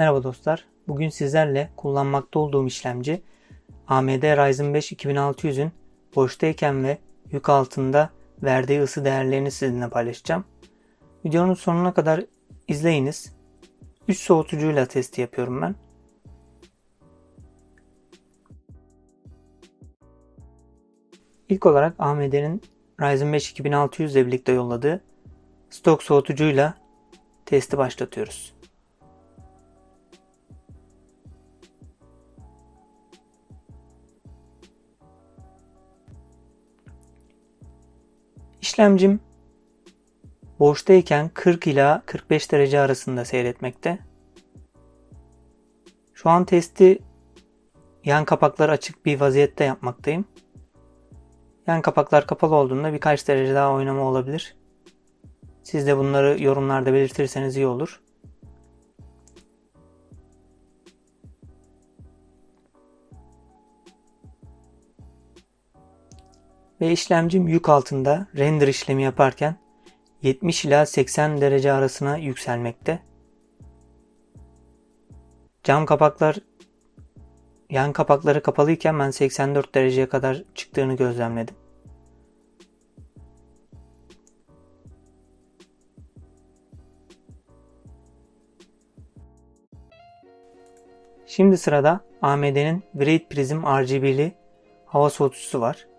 Merhaba dostlar. Bugün sizlerle kullanmakta olduğum işlemci AMD Ryzen 5 2600'ün boştayken ve yük altında verdiği ısı değerlerini sizinle paylaşacağım. Videonun sonuna kadar izleyiniz. Üç soğutucuyla testi yapıyorum ben. İlk olarak AMD'nin Ryzen 5 2600 ile birlikte yolladığı stok soğutucuyla testi başlatıyoruz. İşlemcim boştayken 40 ila 45 derece arasında seyretmekte. Şu an testi yan kapaklar açık bir vaziyette yapmaktayım. Yan kapaklar kapalı olduğunda birkaç derece daha oynama olabilir. Siz de bunları yorumlarda belirtirseniz iyi olur. Ve işlemcim yük altında render işlemi yaparken 70 ila 80 derece arasına yükselmekte. Cam kapaklar yan kapakları kapalıyken ben 84 dereceye kadar çıktığını gözlemledim. Şimdi sırada AMD'nin Wraith Prism RGB'li hava soğutucusu var.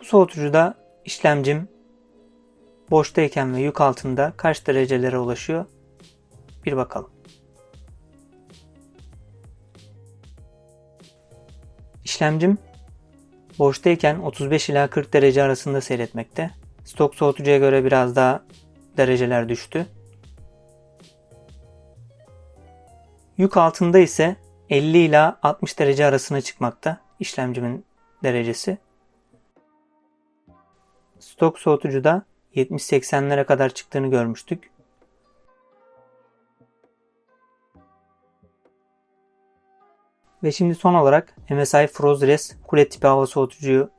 Bu soğutucuda işlemcim boştayken ve yük altında kaç derecelere ulaşıyor? Bir bakalım. İşlemcim boştayken 35 ila 40 derece arasında seyretmekte. Stok soğutucuya göre biraz daha dereceler düştü. Yük altında ise 50 ila 60 derece arasına çıkmakta işlemcimin derecesi. Stok soğutucuda 70-80'lere kadar çıktığını görmüştük. Ve şimdi son olarak MSI FrozRes kule tipi hava soğutucuyu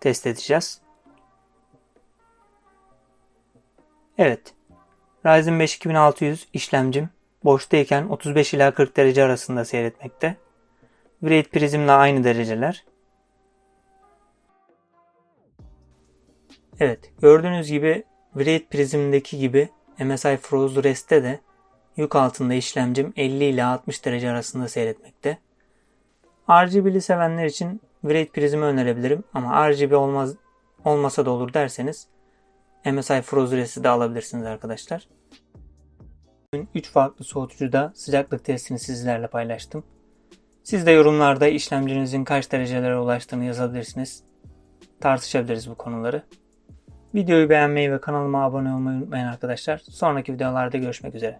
test edeceğiz. Evet. Ryzen 5 2600 işlemcim boştayken 35 ila 40 derece arasında seyretmekte. Wraith prizmle aynı dereceler. Evet, gördüğünüz gibi Wraith prizmdeki gibi MSI Froze Rest'te de yük altında işlemcim 50 ile 60 derece arasında seyretmekte. RGB'li sevenler için Wraith prizmi önerebilirim ama RGB olmaz olmasa da olur derseniz MSI Froze Rest'i de alabilirsiniz arkadaşlar. 3 farklı soğutucuda sıcaklık testini sizlerle paylaştım. Siz de yorumlarda işlemcinizin kaç derecelere ulaştığını yazabilirsiniz. Tartışabiliriz bu konuları. Videoyu beğenmeyi ve kanalıma abone olmayı unutmayın arkadaşlar. Sonraki videolarda görüşmek üzere.